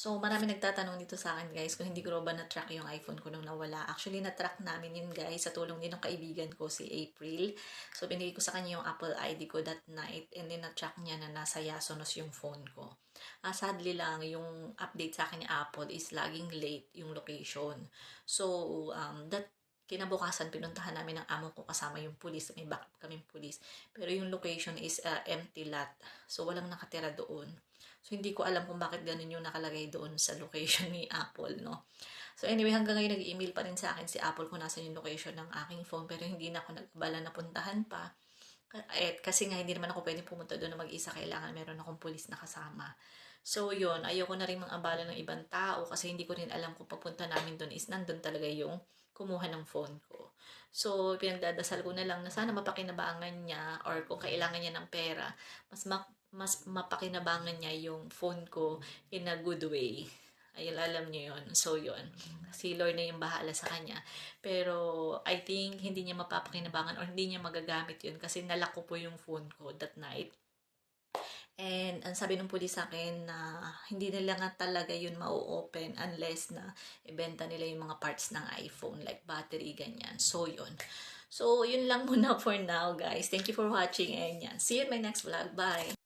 So, marami nagtatanong dito sa akin, guys, kung hindi ko ba na-track yung iPhone ko nung nawala. Actually, na-track namin yun, guys, sa tulong din ng kaibigan ko, si April. So, binigay ko sa kanya yung Apple ID ko that night, and then na-track niya na nasa Yasonos yung phone ko. Ah, sadly lang, yung update sa akin ni Apple is laging late yung location. So, um, that kinabukasan, pinuntahan namin ng amo ko kasama yung pulis. May backup kaming pulis. Pero yung location is uh, empty lot. So, walang nakatira doon. So, hindi ko alam kung bakit ganun yung nakalagay doon sa location ni Apple, no? So, anyway, hanggang ngayon nag-email pa rin sa akin si Apple kung nasa yung location ng aking phone. Pero hindi na ako nag-abala na puntahan pa. Eh, kasi nga, hindi naman ako pwede pumunta doon na mag-isa. Kailangan meron akong pulis na kasama. So, yun. Ayoko na rin mang-abala ng ibang tao kasi hindi ko rin alam kung papunta namin doon is nandun talaga yung kumuha ng phone ko. So, pinagdadasal ko na lang na sana mapakinabangan niya or kung kailangan niya ng pera, mas ma- mas mapakinabangan niya yung phone ko in a good way. Ayun, alam niyo yun. So, yun. Si Lord na yung bahala sa kanya. Pero, I think, hindi niya mapapakinabangan or hindi niya magagamit yun kasi nalako po yung phone ko that night. And ang sabi ng pulis sa akin na hindi nila nga talaga yun mau-open unless na ibenta nila yung mga parts ng iPhone like battery, ganyan. So, yun. So, yun lang muna for now, guys. Thank you for watching and yan. See you in my next vlog. Bye!